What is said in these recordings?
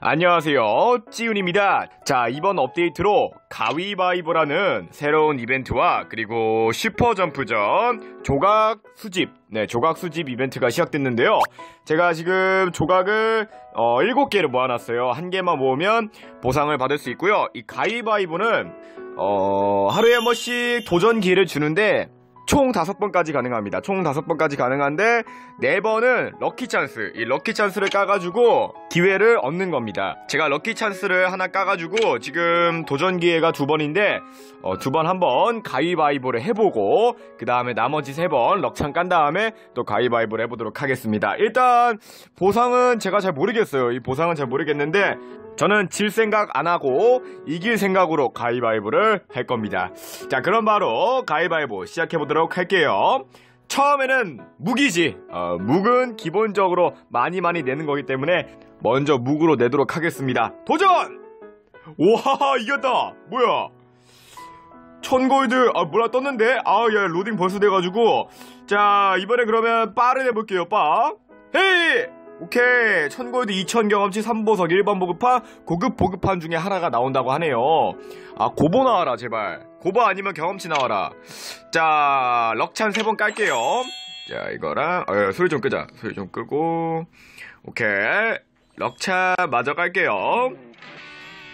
안녕하세요. 찌윤입니다. 자, 이번 업데이트로 가위바위보라는 새로운 이벤트와 그리고 슈퍼점프전 조각 수집, 네, 조각 수집 이벤트가 시작됐는데요. 제가 지금 조각을 어, 7개를 모아놨어요. 한 개만 모으면 보상을 받을 수 있고요. 이 가위바위보는 어, 하루에 한 번씩 도전 기회를 주는데 총 다섯 번까지 가능합니다. 총 다섯 번까지 가능한데 네 번은 럭키 찬스. 이 럭키 찬스를 까가지고 기회를 얻는 겁니다. 제가 럭키 찬스를 하나 까가지고 지금 도전 기회가 두 번인데 어, 두번 한 번 가위바위보를 해보고 그 다음에 나머지 세 번 럭찬 깐 다음에 또 가위바위보를 해보도록 하겠습니다. 일단 보상은 제가 잘 모르겠어요. 이 보상은 잘 모르겠는데 저는 질 생각 안 하고 이길 생각으로 가위바위보를 할 겁니다. 자, 그럼 바로 가위바위보 시작해 보도록 할게요. 처음에는 무기지. 어, 묵은 기본적으로 많이 많이 내는 거기 때문에 먼저 묵으로 내도록 하겠습니다. 도전! 와, 이겼다. 뭐야? 천 골드, 아, 뭐라 떴는데? 아, 야, 로딩 벌써 돼가지고. 자, 이번에 그러면 빠를 해볼게요, 빠. 헤이! 오케이. 천골드 2000 경험치 3보석 1번 보급판, 고급 보급판 중에 하나가 나온다고 하네요. 아, 고보 나와라, 제발. 고보 아니면 경험치 나와라. 자, 럭찬 3번 깔게요. 자, 이거랑, 어, 소리 좀 끄자. 소리 좀 끄고. 오케이. 럭찬 마저 깔게요.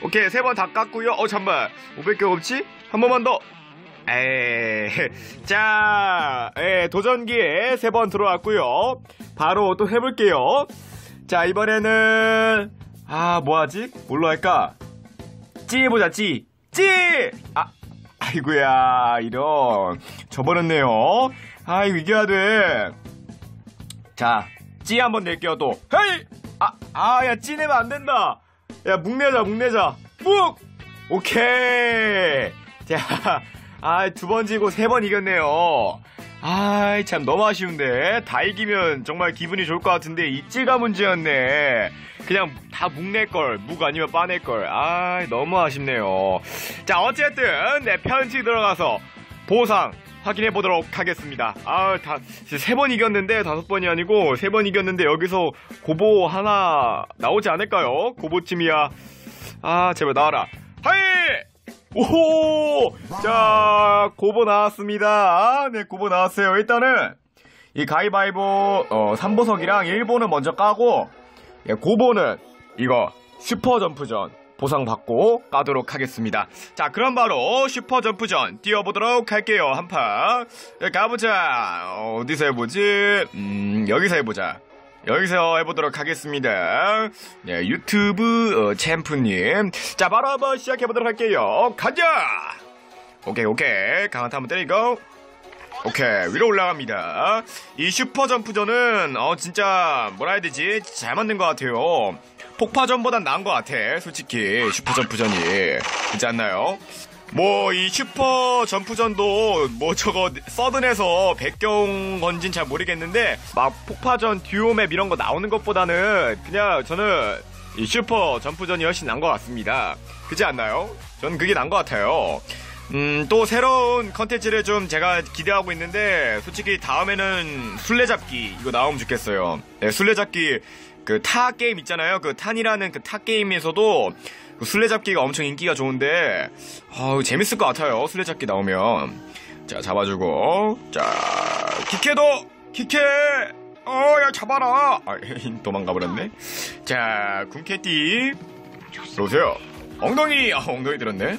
오케이, 세번다 깠고요. 어, 잠만. 500 경험치? 한 번만 더. 에이, 자, 에, 도전기에 세번 들어왔고요. 바로 또 해볼게요. 자, 이번에는 아, 뭐하지? 뭘로 할까? 찌 해보자, 찌. 찌! 아, 아이고야, 이런. 져버렸네요. 아이고, 이겨야 돼. 자, 찌 한번 낼게요, 또. 헤이! 아, 아, 야, 찌 내면 안 된다. 야, 묵내자, 묵내자. 묵! 오케이. 자, 아, 두 번 지고 세 번 이겼네요. 아이, 참, 너무 아쉬운데. 다 이기면 정말 기분이 좋을 것 같은데, 이 찌가 문제였네. 그냥 다 묵낼 걸. 묵 아니면 빠낼 걸. 아이, 너무 아쉽네요. 자, 어쨌든, 네, 편지 들어가서 보상 확인해 보도록 하겠습니다. 아, 다, 세 번 이겼는데, 다섯 번이 아니고, 세 번 이겼는데, 여기서 고보 하나 나오지 않을까요? 고보팀이야. 아, 제발 나와라. 하이! 오호! 자, 고보 나왔습니다. 아, 네, 고보 나왔어요. 일단은, 이 가위바위보, 어, 3보석이랑 1보는 먼저 까고, 예, 고보는, 이거, 슈퍼점프전, 보상받고 까도록 하겠습니다. 자, 그럼 바로 슈퍼점프전 뛰어보도록 할게요. 한 판. 예, 가보자. 어디서 해보지? 음, 여기서 해보자. 여기서 해보도록 하겠습니다. 네, 유튜브 어, 챔프님. 자, 바로 한번 시작해보도록 할게요. 가자! 오케이, 오케이. 강한타 한번 때리고. 오케이, 위로 올라갑니다. 이 슈퍼 점프전은, 어, 진짜, 뭐라 해야 되지? 잘 만든 것 같아요. 폭파전보단 나은 것 같아, 솔직히. 슈퍼 점프전이. 그렇지 않나요? 뭐, 이 슈퍼 점프전도, 뭐, 저거, 서든에서 백경 건진 잘 모르겠는데, 막, 폭파전, 듀오맵 이런 거 나오는 것보다는, 그냥 저는, 이 슈퍼 점프전이 훨씬 나은 것 같습니다. 그지 않나요? 전 그게 나은 것 같아요. 음, 또 새로운 컨텐츠를 좀 제가 기대하고 있는데, 솔직히 다음에는 술래잡기, 이거 나오면 좋겠어요. 네, 술래잡기, 그 타 게임 있잖아요. 그 탄이라는 그 타 게임에서도, 그 술래잡기가 엄청 인기가 좋은데 어, 재밌을 것 같아요 술래잡기 나오면. 자 잡아주고. 자 키케도 키케! 어야 잡아라! 아, 도망가 버렸네. 자 군캐띠. 들어오세요. 엉덩이. 아 엉덩이 들었네.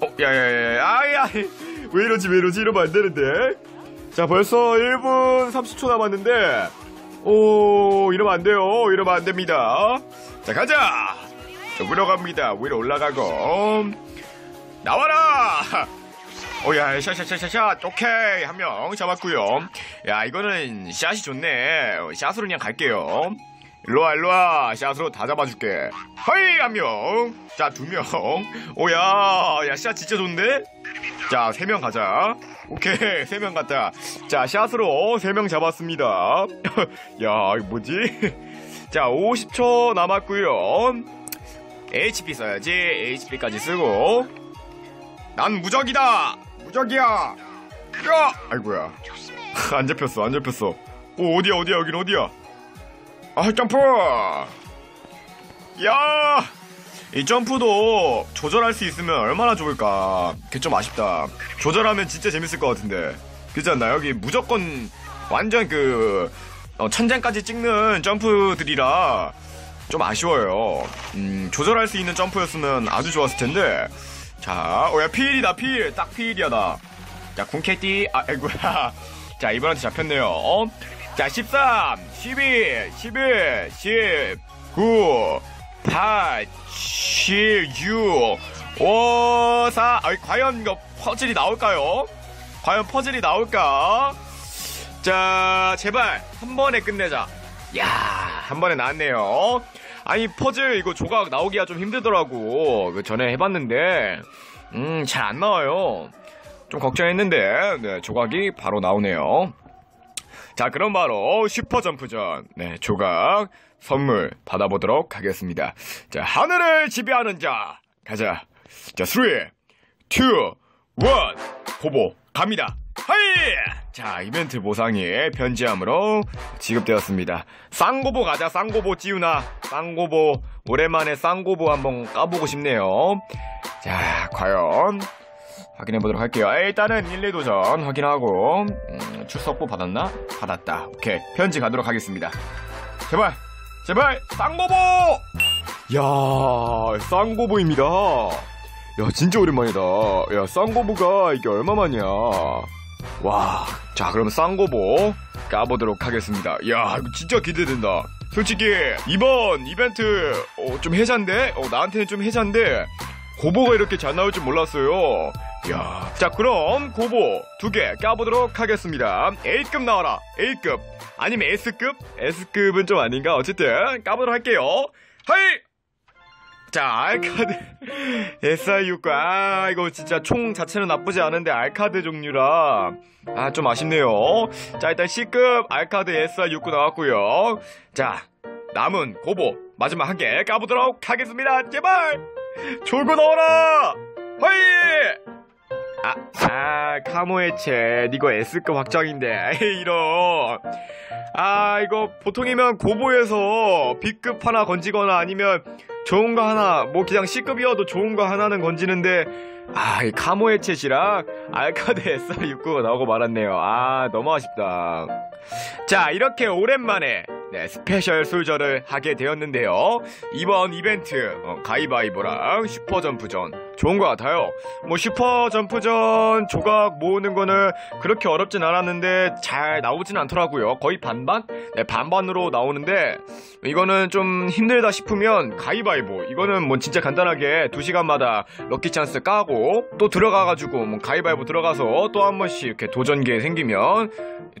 어 야야야 아야 왜 이러지 왜 이러지? 이러면 안 되는데. 자 벌써 1분 30초 남았는데. 오 이러면 안 돼요. 이러면 안 됩니다. 자 가자 자, 위로 갑니다. 위로 올라가고. 나와라! 오, 야, 샷샷샷샷샷. 오케이. 한 명 잡았고요 야, 이거는 샷이 좋네. 샷으로 그냥 갈게요. 일로와, 일로와. 샷으로 다 잡아줄게. 허이, 한 명. 자, 두 명. 오, 야, 야, 샷 진짜 좋은데? 자, 세 명 가자. 오케이, 세 명 갔다. 자, 샷으로 세 명 잡았습니다. 야, 이거 뭐지? 자, 50초 남았고요 HP 써야지 HP까지 쓰고 난 무적이다 무적이야 야 아이고야 안 잡혔어 안 잡혔어 오 어디야 어디야 여긴 어디야 아 점프 야! 이 점프도 조절할 수 있으면 얼마나 좋을까. 그게 좀 아쉽다. 조절하면 진짜 재밌을 것 같은데. 그렇지 않나요? 여기 무조건 완전 그 어, 천장까지 찍는 점프들이라 좀 아쉬워요. 음, 조절할 수 있는 점프였으면 아주 좋았을 텐데. 자, 어, 야, 피일이다, 피일. 딱 피일이야, 나. 자, 궁캐띠. 아, 아이고야. 자, 이번한테 잡혔네요. 어? 자, 13, 12, 11, 10, 9, 8, 7, 6, 5, 4. 아, 과연 이거 퍼즐이 나올까요? 과연 퍼즐이 나올까? 자, 제발 한 번에 끝내자. 야, 한 번에 나왔네요. 아니 퍼즐 이거 조각 나오기가 좀 힘들더라고. 그 전에 해봤는데, 음, 잘 안 나와요. 좀 걱정했는데, 네, 조각이 바로 나오네요. 자, 그럼 바로 슈퍼점프전, 네, 조각 선물 받아보도록 하겠습니다. 자, 하늘을 지배하는 자, 가자. 자, 3, 2, 1, 호보 갑니다. 하이! 자, 이벤트 보상이 편지함으로 지급되었습니다. 쌍고보 가자, 쌍고보 찌우나. 쌍고보, 오랜만에 쌍고보 한번 까보고 싶네요. 자, 과연 확인해 보도록 할게요. 일단은 1, 2도전 확인하고, 음, 출석부 받았나? 받았다. 오케이. 편지 가도록 하겠습니다. 제발, 제발, 쌍고보! 야 쌍고보입니다. 야, 진짜 오랜만이다. 야, 쌍고보가 이게 얼마만이야. 와, 자, 그럼 쌍고보 까보도록 하겠습니다. 야, 이거 진짜 기대된다. 솔직히, 이번 이벤트, 어, 좀 해잔데? 어, 나한테는 좀 해잔데, 고보가 이렇게 잘 나올 줄 몰랐어요. 야, 자, 그럼 고보 두 개 까보도록 하겠습니다. A급 나와라. A급. 아니면 S급? S급은 좀 아닌가? 어쨌든, 까보도록 할게요. 하이! 자, 알카드 SI6과 아, 이거 진짜 총 자체는 나쁘지 않은데 알카드 종류라 아, 좀 아쉽네요. 자, 일단 C급 알카드 SI6 나왔고요. 자, 남은 고보 마지막 한 개 까보도록 하겠습니다. 제발! 졸고 나와라! 허이! 아, 아, 카모의 챗. 이거 S급 확정인데. 에이, 이런. 아, 이거 보통이면 고보에서 B급 하나 건지거나 아니면 좋은 거 하나, 뭐 그냥 C급이어도 좋은 거 하나는 건지는데, 아, 이 카모의 챗이랑 알카드 SR69가 나오고 말았네요. 아, 너무 아쉽다. 자, 이렇게 오랜만에 네, 스페셜 솔저를 하게 되었는데요. 이번 이벤트 어, 가위바위보랑 슈퍼점프전 좋은 것 같아요. 뭐 슈퍼점프전 조각 모으는 거는 그렇게 어렵진 않았는데 잘 나오진 않더라고요. 거의 반반? 네, 반반으로 나오는데 이거는 좀 힘들다 싶으면 가위바위보 이거는 뭐 진짜 간단하게 2시간마다 럭키 찬스 까고 또 들어가가지고 뭐 가위바위보 들어가서 또 한 번씩 이렇게 도전기회 생기면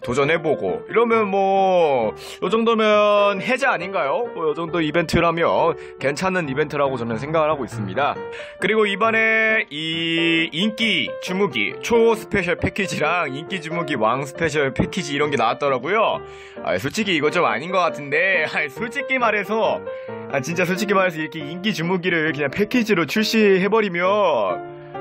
도전해보고 이러면 뭐 요 정도 면 해자 아닌가요? 뭐요 정도 이벤트라면 괜찮은 이벤트라고 저는 생각을 하고 있습니다. 그리고 이번에 이 인기 주무기 초 스페셜 패키지랑 인기 주무기 왕 스페셜 패키지 이런 게 나왔더라고요. 아, 솔직히 이거 좀 아닌 것 같은데 아, 솔직히 말해서 아, 진짜 솔직히 말해서 이렇게 인기 주무기를 그냥 패키지로 출시해버리면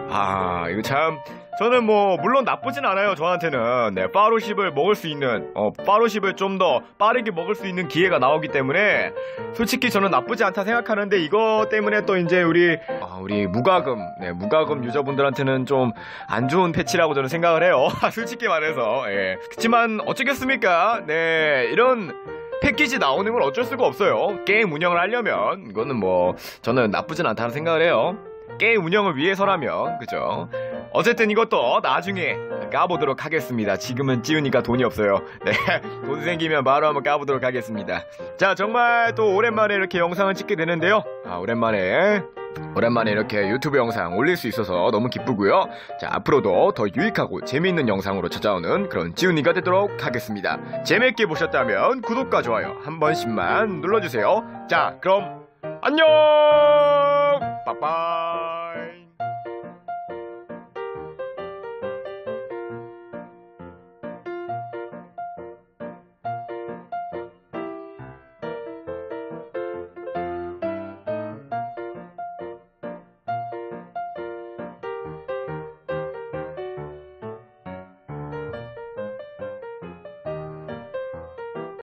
아 이거 참 저는 뭐 물론 나쁘진 않아요 저한테는. 네 빠로십을 먹을 수 있는 어 빠로십을 좀 더 빠르게 먹을 수 있는 기회가 나오기 때문에 솔직히 저는 나쁘지 않다 생각하는데 이거 때문에 또 이제 우리 아, 우리 무과금 네 무과금 유저분들한테는 좀 안 좋은 패치라고 저는 생각을 해요. 솔직히 말해서 예. 그렇지만 어쩌겠습니까? 네 이런 패키지 나오는 건 어쩔 수가 없어요. 게임 운영을 하려면 이거는 뭐 저는 나쁘진 않다는 생각을 해요. 게임 운영을 위해서라면 그죠 어쨌든 이것도 나중에 까보도록 하겠습니다. 지금은 찌우니까 돈이 없어요. 네, 돈 생기면 바로 한번 까보도록 하겠습니다. 자, 정말 또 오랜만에 이렇게 영상을 찍게 되는데요. 아, 오랜만에 오랜만에 이렇게 유튜브 영상 올릴 수 있어서 너무 기쁘고요. 자, 앞으로도 더 유익하고 재미있는 영상으로 찾아오는 그런 지훈이가 되도록 하겠습니다. 재밌게 보셨다면 구독과 좋아요 한 번씩만 눌러주세요. 자, 그럼 안녕! 빠빠이!